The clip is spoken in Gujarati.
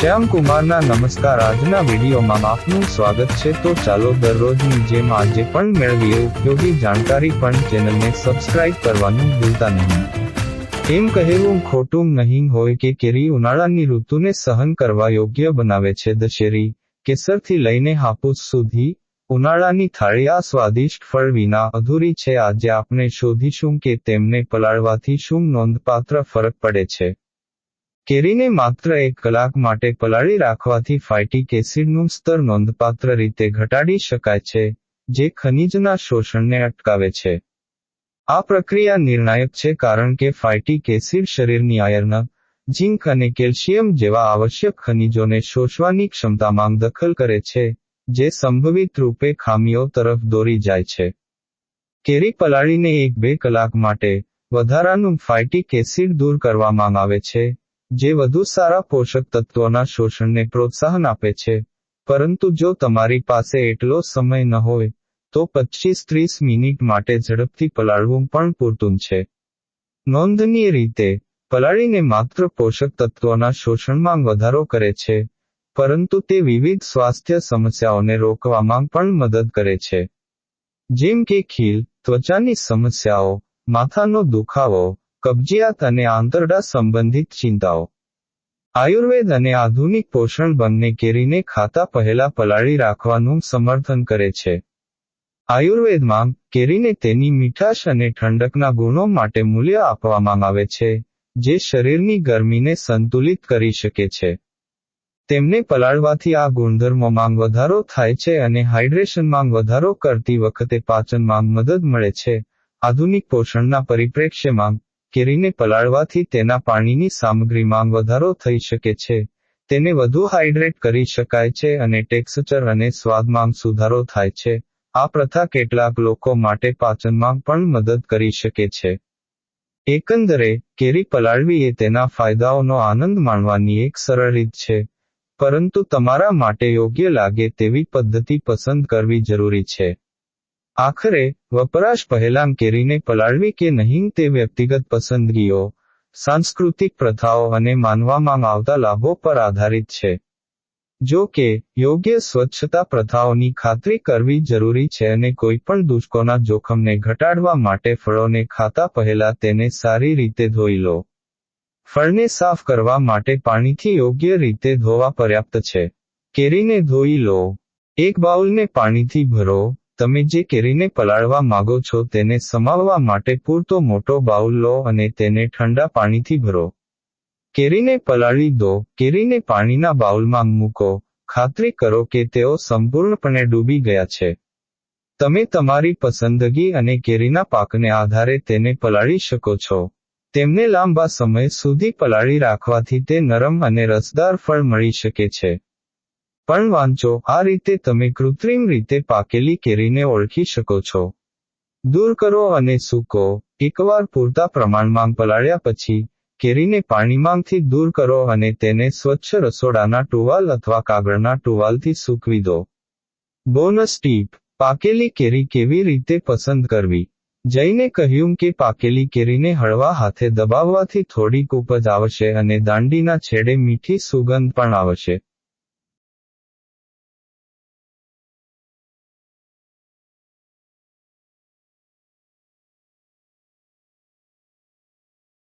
શ્યામ કુમારના નમસ્કાર. આજના વિડીયોમાં આપનું સ્વાગત છે. તો ચાલો દરરોજની જેમ આજે પણ મેળવીએ ઉપયોગી જાણકારી પણ ચેનલને સબસ્ક્રાઇબ કરવાનું ભૂલતા નહીં. એમ કહેવું ખોટું નહીં હોય કે કેરી ઉનાળાની ઋતુને સહન કરવા યોગ્ય બનાવે છે. દશેરી, કેસરથી લઈને હાપુસ સુધી ઉનાળાની થાળી આ સ્વાદિષ્ટ ફળ વિના અધૂરી છે. આજે આપણે શોધીશું કે તેમને પલાળવાથી શું નોંધપાત્ર ફરક પડે છે. કેરીને માત્ર એક કલાક માટે પલાળી રાખવાથી ફાઇટિક એસિડનું સ્તર નોંધપાત્ર રીતે ઘટાડી શકાય છે, જે ખનિજના શોષણને અટકાવે છે. આ પ્રક્રિયા નિર્ણાયક છે કારણ કે ફાઇટિક એસિડ શરીરની આયર્ન, ઝિંક અને કેલ્શિયમ જેવા આવશ્યક ખનિજોને શોષવાની ક્ષમતામાં દખલ કરે છે, જે સંભવિત રૂપે ખામીઓ તરફ દોરી જાય છે. કેરી પલાળીને એક બે કલાક માટે વધારાનું ફાઇટિક એસિડ દૂર કરવામાં આવે છે જે વધુ સારા પોષક તત્વોના શોષણને પ્રોત્સાહન આપે છે. પરંતુ જો તમારી પાસે એટલો સમય ન હોય, તો પચીસ ત્રીસ મિનિટ માટે ઝડપથી પલાળવું પણ પૂરતું છે. નોંધનીય રીતે, પલાળીને માત્ર પોષક તત્વોના શોષણમાં વધારો કરે છે, પરંતુ તે વિવિધ સ્વાસ્થ્ય સમસ્યાઓને રોકવામાં પણ મદદ કરે છે. જેમ કે ખીલ, ત્વચાની સમસ્યાઓ, માથાનો દુખાવો કબજિયાત અને આંતરડા સંબંધિત ચિંતાઓ. આયુર્વેદ અને આધુનિક પોષણ બંને કેરીને ખાતા પહેલા પલાળી રાખવાનું સમર્થન કરે છે. આયુર્વેદમાં, કેરીને તેની મીઠાશ અને ઠંડકના ગુણો માટે મૂલ્ય આપવામાં આવે છે, જે શરીરની ગરમીને સંતુલિત કરી શકે છે. તેમને પલાળવાથી આ ગુણધર્મોમાં વધારો થાય છે અને હાઇડ્રેશનમાં વધારો કરતી વખતે પાચનમાં મદદ મળે છે. આધુનિક પોષણના પરિપ્રેક્ષ્યમાં કેરીને પલાળવાથી તેના પાણીની સામગ્રીમાં વધારો થઈ શકે છે. તેને વધુ હાઇડ્રેટ કરી શકાય છે અને ટેક્સચર અને સ્વાદમાં સુધારો થાય છે. આ પ્રથા કેટલાક લોકો માટે પાચનમાં પણ મદદ કરી શકે છે. એકંદરે, કેરી પલાળવી એ તેના ફાયદાઓનો આનંદ માણવાની એક સરળ રીત છે. પરંતુ તમારા માટે યોગ્ય લાગે તેવી પદ્ધતિ પસંદ કરવી જરૂરી છે. આખરે વપરાશ પહેલાં કેરીને પલાળવી કે નહીં તે વ્યક્તિગત પસંદગીઓ, સાંસ્કૃતિક પ્રથાઓ અને માનવામાં આવતા લાભો પર આધારિત છે. જો કે, યોગ્ય સ્વચ્છતા પ્રથાઓની ખાતરી કરવી જરૂરી છે અને કોઈપણ દુષ્કોના જોખમને ઘટાડવા માટે ફળોને ખાતા પહેલા તેને સારી રીતે ધોઈ લો. ફળને સાફ કરવા માટે પાણીથી યોગ્ય રીતે ધોવા પર્યાપ્ત છે. કેરીને ધોઈ લો. એક બાઉલને પાણીથી ભરો. તમે જે કેરીને પલાળવા માગો છો તેને સમાવવા માટે પૂરતો મોટો બાઉલ લો અને તેને ઠંડા પાણીથી ભરો. કેરીને પલાળી દો. કેરીને પાણીના બાઉલમાં મૂકો. ખાતરી કરો કે તેઓ સંપૂર્ણપણે ડૂબી ગયા છે. તમે તમારી પસંદગી અને કેરીના પાકને આધારે તેને પલાળી શકો છો. તેમને લાંબા સમય સુધી પલાળી રાખવાથી તે નરમ અને રસદાર ફળ મળી શકે છે. પણ વાંચો, આ રીતે તમે કૃત્રિમ રીતે પાકેલી કેરીને ઓળખી શકો છો. દૂર કરો અને સૂકો. એકવાર પૂરતા પ્રમાણમાં પલાળ્યા પછી, કેરીને પાણીમાંથી દૂર કરો અને તેને સ્વચ્છ રસોડાના ટુવાલ અથવા કાગળના ટુવાલથી સૂકવી દો. બોનસ ટીપ, પાકેલી કેરી કેવી રીતે પસંદ કરવી? જઈને કહ્યું કે પાકેલી કેરીને હળવા હાથે દબાવવાથી થોડીક ઉપજ આવશે અને દાંડીના છેડે મીઠી સુગંધ પણ આવશે.